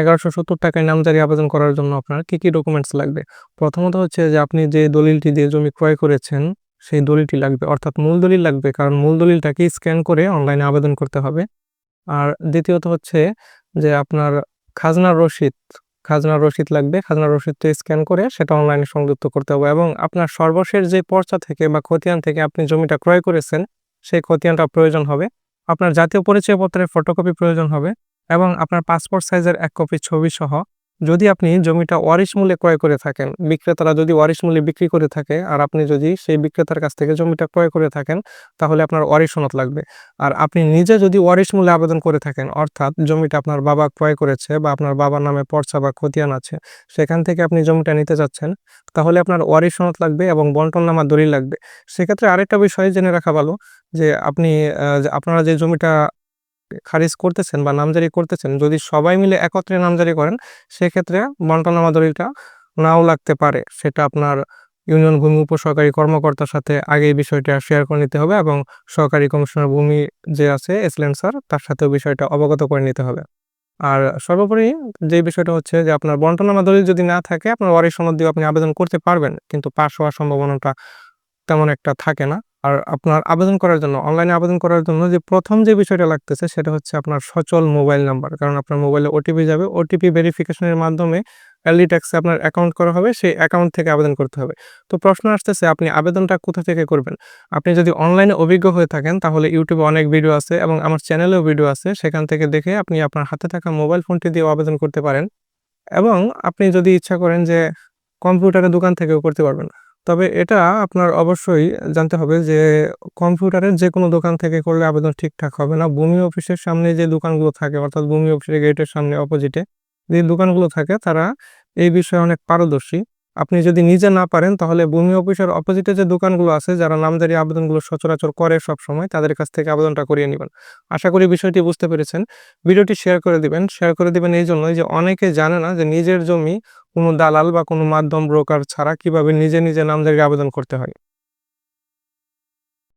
এগারোশো সত্তর টাকায় নামজারি আবেদন করার জন্য আপনার কি কি ডকুমেন্টস লাগবে? প্রথমত হচ্ছে যে আপনি যে দলিলটি দিয়ে জমি ক্রয় করেছেন, সেই দলিলটি লাগবে। অর্থাৎ মূল দলিল লাগবে, কারণ মূল দলিলটাকে স্ক্যান করে অনলাইনে আবেদন করতে হবে। আর দ্বিতীয়ত হচ্ছে যে আপনার খাজনার রসিদ খাজনার রসিদ লাগবে। খাজনার রসিদটা স্ক্যান করে সেটা অনলাইনে সংযুক্ত করতে হবে এবং আপনার সর্বশেষ যে পর্চা থেকে বা খতিয়ান থেকে আপনি জমিটা ক্রয় করেছেন, সেই খতিয়ানটা প্রয়োজন হবে। আপনার জাতীয় পরিচয়পত্রের ফটোকপি প্রয়োজন হবে। এবং আপনার পাসপোর্ট সাইজের এক কপি ছবি সহ যদি আপনি জমিটা ওয়ারিশ মূল্যে ক্রয় করে থাকেন, বিক্রেতারা যদি ওয়ারিশ মূল্যে বিক্রি করে থাকে আর আপনি যদি সেই বিক্রেতার কাছ থেকে জমিটা ক্রয় করে থাকেন, তাহলে আপনার ওয়ারিশ সনদ লাগবে। আর আপনি নিজে যদি ওয়ারিশ মূল্যে আবেদন করে থাকেন, অর্থাৎ জমিটা আপনার বাবা ক্রয় করেছে বা আপনার বাবার নামে পর্চা বা খতিয়ান আছে, সেখান থেকে আপনি জমিটা নিতে যাচ্ছেন, তাহলে আপনার ওয়ারিশ সনদ লাগবে এবং বন্টননামা দলিল লাগবে। সেক্ষেত্রে আরেকটা বিষয় জেনে রাখা ভালো যে আপনি আপনারা যে জমিটা খারিজ করতেছেন বা নামজারি করতেছেন, যদি সবাই মিলে একত্রে নামজারি করেন, সেক্ষেত্রে বন্টনামা দলিলটা নাও লাগতে পারে। সেটা আপনার ইউনিয়ন ভূমি উপসহকারী কর্মকর্তার সাথে আগে এই বিষয়টা শেয়ার করে নিতে হবে এবং সহকারী কমিশনার ভূমি যে আছে, এসলেন স্যার, তার সাথেও বিষয়টা অবগত করে নিতে হবে। আর সর্বোপরি যে বিষয়টা হচ্ছে যে আপনার বন্টনামা দলিল যদি না থাকে, আপনার ওয়ারিশ সনদ দিয়ে আপনি আবেদন করতে পারবেন, কিন্তু পাশ হওয়ার সম্ভাবনাটা তেমন একটা থাকে না। আর আপনার আবেদন করার জন্য অনলাইনে আবেদন করার জন্য যে প্রথম যে বিষয়টা লাগতেছে সেটা হচ্ছে আপনার সচল মোবাইল নাম্বার কারণ আপনার মোবাইলে ওটিপি যাবে। ওটিপি ভেরিফিকেশনের মাধ্যমে এলডি ট্যাক্সে আপনার অ্যাকাউন্ট করা হবে, সেই অ্যাকাউন্ট থেকে আবেদন করতে হবে। তো প্রশ্ন আসতেছে, আপনি আবেদনটা কোথা থেকে করবেন? আপনি যদি অনলাইনে অভিজ্ঞ হয়ে থাকেন, তাহলে ইউটিউবে অনেক ভিডিও আছে এবং আমার চ্যানেলেও ভিডিও আছে। সেখান থেকে দেখে আপনি আপনার হাতে থাকা মোবাইল ফোনটি দিয়ে আবেদন করতে পারেন। এবং আপনি যদি ইচ্ছা করেন যে কম্পিউটারের দোকান থেকেও করতে পারবেন। তবে এটা আপনার অবশ্যই জানতে হবে যে কম্পিউটারের যে কোনো দোকান থেকে করলে আবেদন ঠিকঠাক হবে না। ভূমি অফিসের সামনে যে দোকানগুলো থাকে, অর্থাৎ ভূমি অফিসের গেটের সামনে অপোজিটে যে দোকানগুলো থাকে, তারা এই বিষয়ে অনেক পারদর্শী। আপনি যদি নিজে না পারেন, তাহলে ভূমি অফিসের অপোজিটে যে দোকানগুলো আছে, যারা নামজারি আবেদনগুলো সচরাচর করে সব সময়, তাদের কাছ থেকে আবেদনটা করিয়ে নেবেন। আশা করি বিষয়টি বুঝতে পেরেছেন। ভিডিওটি শেয়ার করে দিবেন। শেয়ার করে দিবেন এই জন্যই যে অনেকে জানে না যে নিজের জমি কোনো দালাল বা কোনো মাধ্যম ব্রোকার ছাড়া কীভাবে নিজে নিজে নামজারি আবেদন করতে হয়।